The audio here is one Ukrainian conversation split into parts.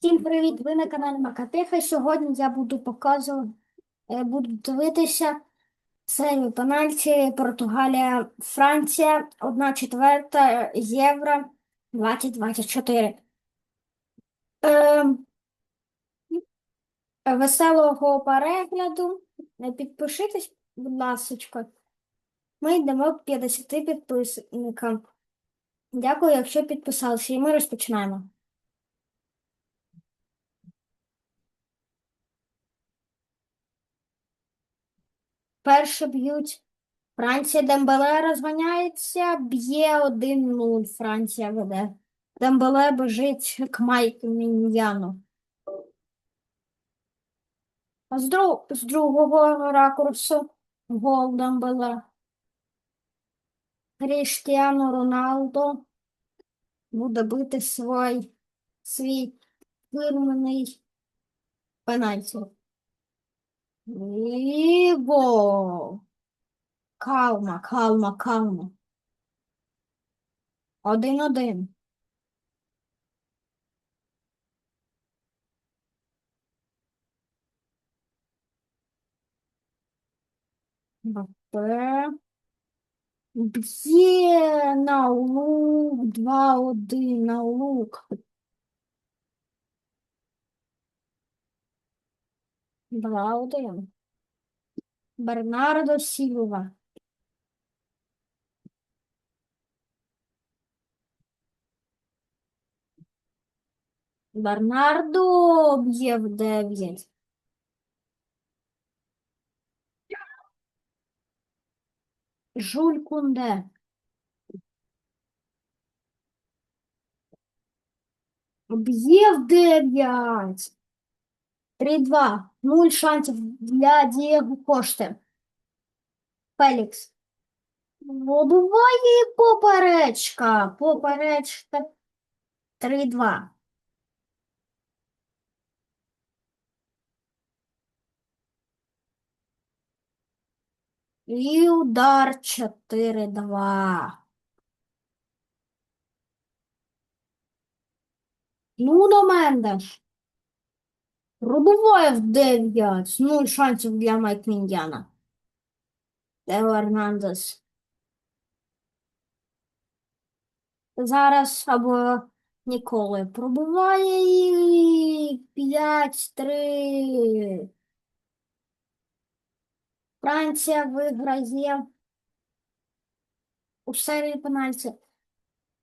Всім привіт! Ви на каналі Макатиха. Сьогодні я буду показувати, е, буду дивитися серію пенальті Португалія, Франція, 1 четверта Євро 2024. Ем, веселого перегляду. Е, Підпишитесь, будь ласка. Ми йдемо к 50 підписникам. Дякую, якщо підписалися, і ми розпочинаємо. Перше б'ють. Франція Дембеле розганяється, б'є 1-0. Франція веде. Дембеле бежить к Майку Міньяну. З, друг... з другого ракурсу гол Дембеле. Кріштіану Роналдо буде бити свій, свій фірменний пенальті. Гол. Калма, калма, калма. Один-один. Мбаппе. Б'є на лук, 2-1 на лук. Два-один. Бернардо Сілва. Бернардо б'є в 9. Жуль Кунде. Б'є в 9. 3-2. Нуль шансів для Дієго Кошти. Фелікс. Вибиває поперечка. Поперечка. 3-2. І удар 4-2. Нуно Мендеш. Пробиває в 9. Нуль шансів для Майк Міньяна. Тео Ернандес. Зараз або ніколи пробиває і 5-3. Франція виграє у серії пенальті.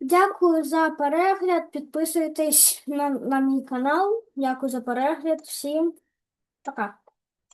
Дякую за перегляд. Підписуйтесь на, на мій канал. Дякую за перегляд. Всім пока.